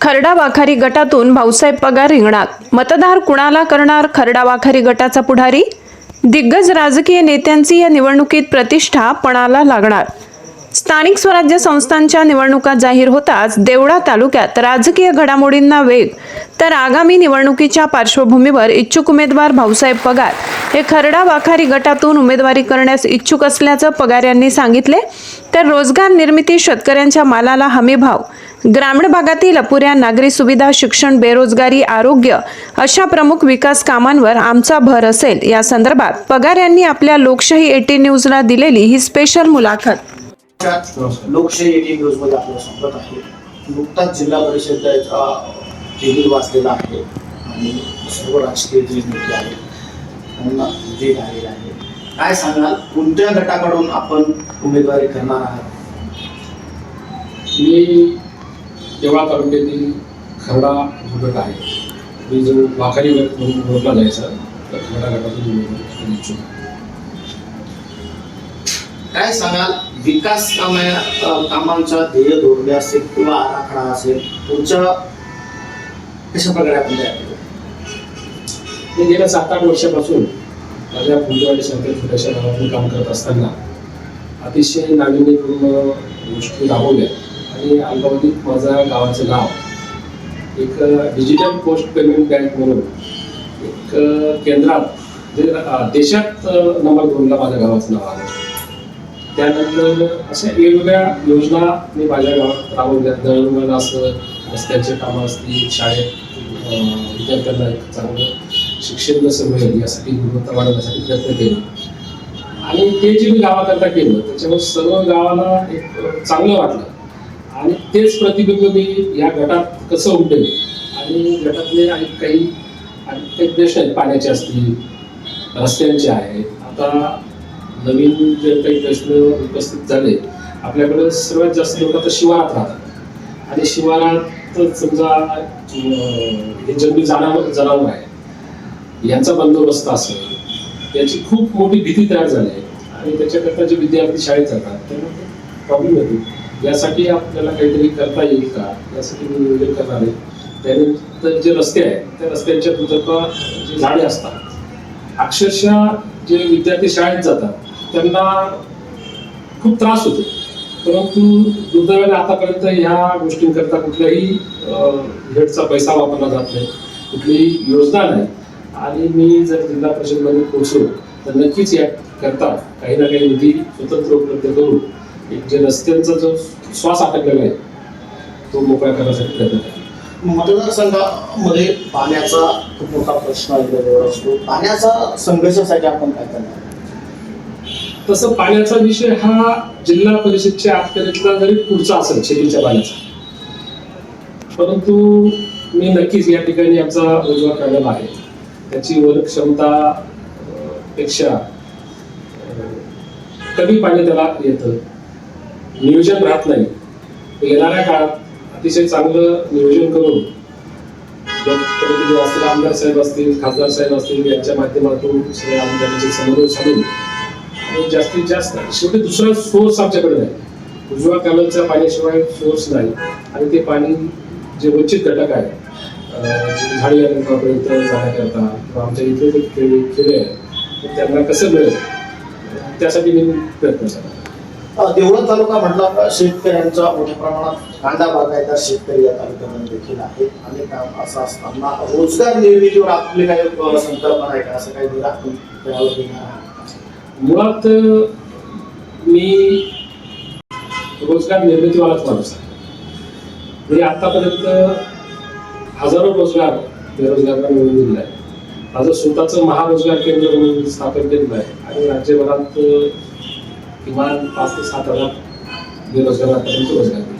खरडा वाखारी गटातून भाऊसाहेब पगार रिंगणात. मतदार कुणाला करणार? खरडा वाखारी गटाचा पुढारी? दिग्गज राजकीय नेत्यांची या निवडणुकीत प्रतिष्ठा पणाला लागणार. स्थानिक स्वराज्य संस्थांच्या निवडणुका जाहीर होताच देवळा तालुक्यात राजकीय घडामोडींना वेग. तर आगामी निवडणुकीच्या पार्श्वभूमीवर इच्छुक उमेदवार भाऊसाहेब पगार. हे खरडा वाखारी गटातून उमेदवारी करण्यास इच्छुक असल्याचं पगार यांनी सांगितले. तर रोजगार निर्मिती शेतकऱ्यांच्या मालाला हमीभाव. ग्रामीण भागातील अपुऱ्या नागरी सुविधा शिक्षण बेरोजगारी आरोग्य अशा प्रमुख विकास कामांवर आमचा भर असेल. या संदर्भात पगार यांनी आपल्या लोकशाही एटी न्यूजला दिलेली ही स्पेशल मुलाखत. लोकशाही एटी न्यूजमध्ये आपलं स्वागत आहे. नुकताच जिल्हा परिषदेचा टेबल वाचलेला आहे आणि सर्व राजकीय जे नेते आहेत त्यांना विजय झालेला आहे. काय सांगाल? कोणत्या गटाकडून आपण उमेदवारी करणार आहात? मी देवळा तालुक्यातील खरडा जो गट आहे. मी जो वाखारी गट म्हणून ओळखला जायचा तर खरडा गटातून निवडणूक. काय सांगाल? विकास कामा कामांचा ध्येय धोरणे असेल किंवा आराखडा असेल तुमच्या कशा प्रकारे आपण तयार गेल्या सात आठ वर्षापासून माझ्या फुलवाडी सारख्या छोट्याशा गावातून काम करत असताना अतिशय नाविन्यपूर्ण गोष्टी राबवल्या आणि अल्पावधीत माझ्या गावाचं नाव. एक डिजिटल पोस्ट पेमेंट बँक म्हणून एक केंद्रात जे देशात नंबर दोनला माझ्या गावाचं नाव आलं. त्यानंतर अशा वेगवेगळ्या योजना मी माझ्या गावात राबवल्या. दळणवळण असं रस्त्याचे कामं असतील शाळेत विद्यार्थ्यांना एक चांगलं शिक्षण कसं मिळेल यासाठी गुणवत्ता वाढवण्यासाठी प्रयत्न केला. आणि ते जे मी गावाकरता केलं त्याच्यामुळे सर्व गावाला एक चांगलं वाटलं. आणि तेच प्रतिबिंब मी या गटात कसं उमटेल आणि गटातले आणि काही आणि काही प्रश्न आहेत पाण्याचे असतील रस्त्यांचे आहेत. आता नवीन जे काही प्रश्न उपस्थित झाले आपल्याकडे सर्वात जास्त लोक आता शिवारात राहतात. आणि शिवारात समजा हे जंगली जनावर जनावर आहे यांचा बंदोबस्त असेल याची खूप मोठी भीती तयार झाली आहे. आणि त्याच्याकरता जे विद्यार्थी शाळेत जातात त्यांना प्रॉब्लेम येतो यासाठी आपल्याला काहीतरी करता येईल का? यासाठी मी नियोजन करणार आहे. त्यानंतर जे रस्ते आहेत त्या रस्त्यांच्या दुतर्फा जे झाडे असतात अक्षरशः जे विद्यार्थी शाळेत जातात त्यांना खूप त्रास होतो. परंतु दुर्दैवाने आतापर्यंत ह्या गोष्टींकरता कुठल्याही हेडचा पैसा वापरला जात नाही. कुठलीही योजना नाही. आणि मी जर जिल्हा परिषदमध्ये पोहोचलो तर नक्कीच या करता काही ना काही निधी स्वतंत्र उपलब्ध करून एक जे रस्त्यांचा जो श्वास अटकलेला आहे तो मोकळा करण्यासाठी प्रयत्न करेन मतदारसंघामध्ये पाण्याचा खूप मोठा प्रश्न असतो. पाण्याचा संघर्षासाठी आपण काय करणार? तसं पाण्याचा विषय हा जिल्हा परिषदच्या अखत्यारीतला जरी पुढचा असेल शेतीच्या पाण्याचा. परंतु मी नक्कीच या ठिकाणी आमचा रोजगार करण्याला आहे. त्याची वर क्षमता पेक्षा कमी पाणी त्याला येतं. नियोजन राहत नाही. येणाऱ्या काळात अतिशय चांगलं नियोजन करून लोकप्रतिनिधी असतील आमदार साहेब असतील खासदार साहेब असतील यांच्या माध्यमातून सगळ्या आमदारांचे समन्वय साधून आणि जास्तीत जास्त शेवटी दुसरा सोर्स आमच्याकडे नाही. उजवा कॅनलच्या पाण्याशिवाय सोर्स नाही. आणि ते पाणी जे वंचित घटक आहे झाडी यंत्रापर्यंत जाण्याकरता किंवा आमच्या इथे जे खेळ खेळ आहेत त्यांना कसं मिळेल? त्यासाठी मी प्रयत्न करतो. देवळा तालुका म्हटला शेतकऱ्यांचा मोठ्या प्रमाणात कांदा बागायतदार शेतकरी या तालुक्यामध्ये देखील आहेत. आणि काम असं असताना रोजगार निर्मितीवर आपले काही संकल्पना आहे का? असं काही आपण. त्यावर मुळात मी रोजगार निर्मितीवालाच माणूस आहे. मी आतापर्यंत हजारो रोजगार बेरोजगारांना मिळून दिलेला आहे माझं स्वतःचं महारोजगार केंद्र म्हणून स्थापन केलेलं आहे. आणि राज्यभरात किमान पाच ते सात हजार बेरोजगारापर्यंत रोजगार दिला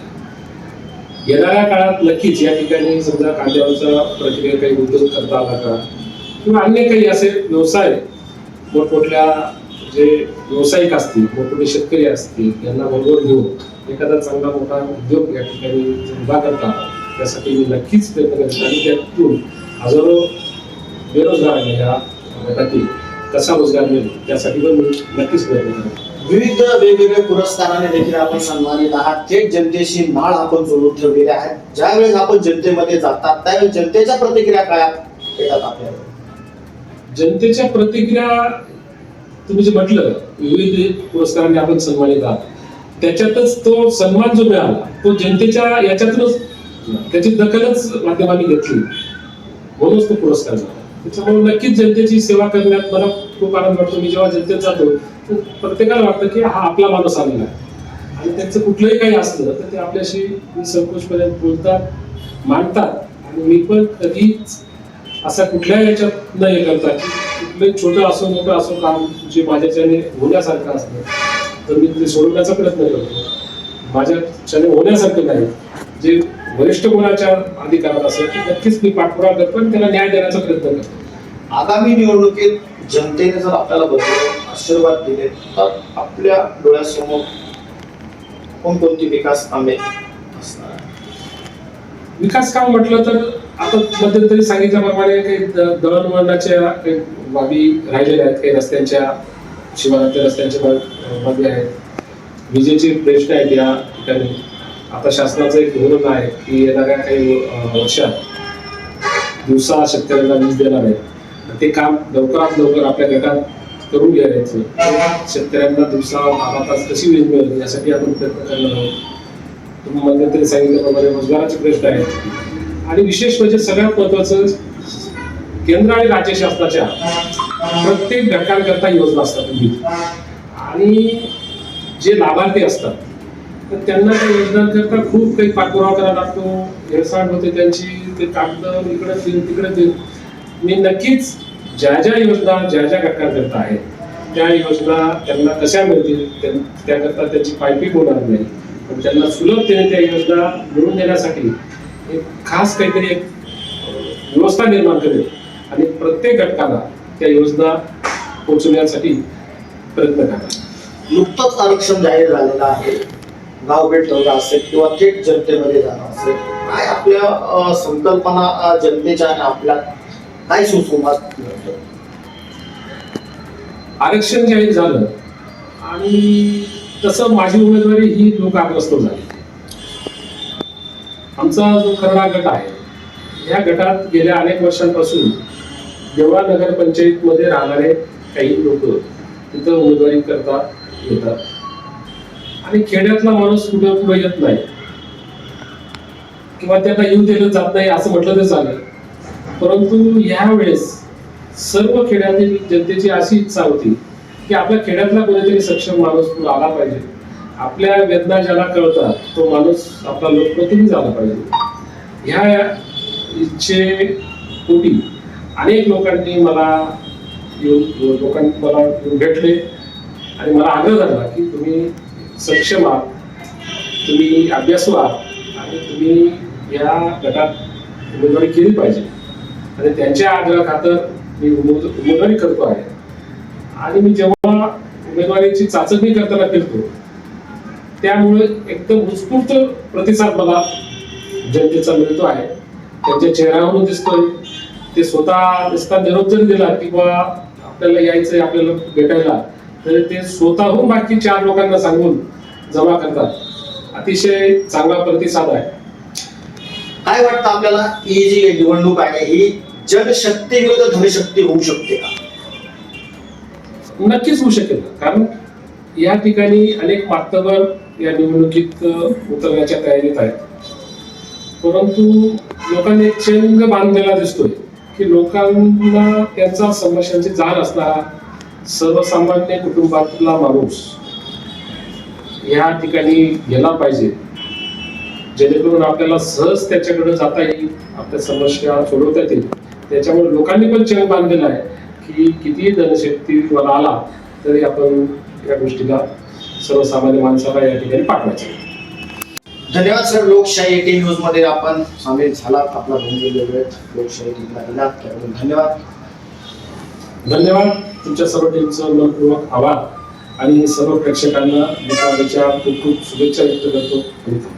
येणाऱ्या काळात नक्कीच या ठिकाणी समजा कांद्यावरचा प्रक्रिया काही उद्योग करता आला का? किंवा अन्य काही असे व्यवसाय मोठमोठ्या जे व्यावसायिक असतील मोठमोठे शेतकरी असतील यांना बरोबर घेऊन एखादा चांगला मोठा उद्योग या ठिकाणी उभा करता त्यासाठी मी नक्कीच प्रयत्न करेन. आणि त्यातून हजारो बेरोजगारांना या गटातील कसा रोजगार मिळेल त्यासाठी पण मी नक्कीच प्रयत्न करेन. विविध वेगवेगळ्या पुरस्काराने देखील आपण सन्मानित आहात. थेट जनतेशी माळ आपण जोडून ठेवलेले आहेत ज्यावेळेस आपण जनतेमध्ये जातात त्यावेळेस जनतेच्या प्रतिक्रिया काय येतात आपल्याला? जनतेच्या प्रतिक्रिया तुम्ही जे म्हटलं विविध पुरस्कारांनी आपण सन्मानित आहात. त्याच्यातच तो सन्मान जो मिळाला तो जनतेच्या याच्यातूनच त्याची दखलच माध्यमांनी घेतली. म्हणूनच तो पुरस्कार झाला त्याच्यामुळे नक्कीच जनतेची सेवा करण्यात मला खूप आनंद वाटतो. मी जेव्हा जनतेत जातो तर प्रत्येकाला वाटतं की हा आपला माणूस आलेला आहे. आणि त्यांचं कुठलंही काही असलं तर ते आपल्याशी संकोचपर्यंत बोलतात मांडतात. आणि मी पण कधीच असा कुठल्याही याच्यात न हे करता की कुठलंही छोटं असो मोठं असो काम जे माझ्याच्याने होण्यासारखं असतं तर मी ते सोडवण्याचा प्रयत्न करतो. माझ्याच्याने होण्यासारखं नाही. जे वरिष्ठ कोणाच्या अधिकारात असेल की नक्कीच मी पाठपुरावा करतो आणि त्याला न्याय देण्याचा प्रयत्न करतो आगामी निवडणुकीत जनतेने जर आपल्याला बदलून आशीर्वाद दिले तर आपल्या डोळ्यासमोर कोणकोणती विकास कामे असणार? विकास काम म्हटलं तर आता मध्यंतरी सांगितल्याप्रमाणे काही दळणवळणाच्या काही बाबी राहिलेल्या आहेत काही रस्त्यांच्या शिवारातल्या रस्त्यांच्या बाबी आहेत विजेचे प्रश्न आहेत या ठिकाणी आता शासनाचं एक धोरण आहे की येणाऱ्या काही वर्षात दिवसा शेतकऱ्यांना वीज देणार आहे ते काम लवकरात लवकर आपल्या गटात करून घ्यायचं. शेतकऱ्यांना दिवसा बारा तास कशी वीज मिळेल यासाठी आपण प्रयत्न करणार आहोत. तुम्ही मध्यंतरी सांगितल्याप्रमाणे रोजगाराचे प्रश्न आहेत. आणि विशेष म्हणजे सगळ्यात महत्वाचं केंद्र आणि राज्य शासनाच्या प्रत्येक घटकांकरता योजना असतात. आणि जे लाभार्थी असतात तर त्यांना त्या योजनांकरता खूप काही पाठपुरावा करावा लागतो. हेळसांड होते त्यांची ते कागद इकडे देईल तिकडे देईल मी नक्कीच ज्या ज्या योजना ज्या ज्या घटकांकरता आहेत त्या योजना त्यांना कशा मिळतील त्या- त्याकरता त्यांची पायपी होणार नाही. पण त्यांना सुलभतेने त्या योजना मिळवून देण्यासाठी एक खास काहीतरी एक व्यवस्था निर्माण करेल. आणि प्रत्येक घटकाला त्या योजना पोचवण्यासाठी प्रयत्न करा. नुकतंच आरक्षण जाहीर झालेलं आहे. गाव भेटलं असेल किंवा थेट जनतेमध्ये जाणं असेल काय आपल्या संकल्पना जनतेच्या आणि आपल्या काय सुसंवाद आरक्षण जाहीर झालं आणि तसं माझी उमेदवारी ही लोकाग्रस्त झाली. आमचा जो खरडा गट आहे या गटात गेल्या अनेक वर्षांपासून देवळा नगरपंचायतीमध्ये राहणारे काही लोक तिथं उमेदवारी करता येतात. आणि खेड्यातला माणूस कुठे पुढे येत नाही. किंवा त्यांना येऊ दिलं जात नाही असं म्हटलं तर चालेल. परंतु यावेळेस सर्व खेड्यातील जनतेची अशी इच्छा होती की आपल्या खेड्यातला कोणीतरी सक्षम माणूस पुढे आला पाहिजे. आपल्या वेदना ज्याला कळतात तो माणूस आपला लोकप्रतिनिधी झाला पाहिजे. ह्या इच्छे पोटी अनेक लोकांनी मला येऊन लोकांनी मला भेटले. आणि मला आग्रह झाला की तुम्ही सक्षम आहात. तुम्ही अभ्यासू आहात आणि तुम्ही या गटात उमेदवारी केली पाहिजे. आणि त्यांच्या आग्रह खातर मी उमेदवारी करतो आहे. आणि मी जेव्हा उमेदवारीची चाचणी करताना फिरतो त्यामुळे एकदम उत्स्फूर्त प्रतिसाद मला जनतेचा मिळतो आहे. त्यांच्या चेहऱ्यावरून दिसतोय. ते स्वतः दिसता निरोप जरी दिला किंवा आपल्याला यायचंय आपल्याला भेटायला तर ते स्वतःहून बाकी चार लोकांना सांगून जमा करतात. अतिशय चांगला प्रतिसाद आहे. काय वाटतं आपल्याला? ही जी निवडणूक आहे ही जनशक्ती विरुद्ध धनशक्ती होऊ शकते का? नक्कीच होऊ शकेल. कारण या ठिकाणी अनेक मातबर या निवडणुकीत उतरण्याच्या तयारीत आहेत. परंतु लोकांनी एक चेंग बांधलेला दिसतोय की लोकांना त्यांचा समस्यांची जाण असणारा सर्वसामान्य कुटुंबातला माणूस या ठिकाणी गेला पाहिजे. जेणेकरून आपल्याला सहज त्याच्याकडे जाता येईल आपल्या समस्या सोडवता येतील. त्याच्यामुळे लोकांनी पण चेंग बांधलेला आहे की कितीही धनशक्ती मला आला तरी आपण या गोष्टीला सर्वसामान्य माणसाला या ठिकाणी पाठवायचं. धन्यवाद सर. लोकशाही एटी न्यूजमध्ये आपण सामील झालात. आपला भूमी वेळेत लोकशाही टीमला दिलात. त्याबद्दल धन्यवाद. धन्यवाद. तुमच्या सर्व टीमचा मनपूर्वक आभार. आणि सर्व प्रेक्षकांना दीपावलीच्या खूप खूप शुभेच्छा व्यक्त करतो.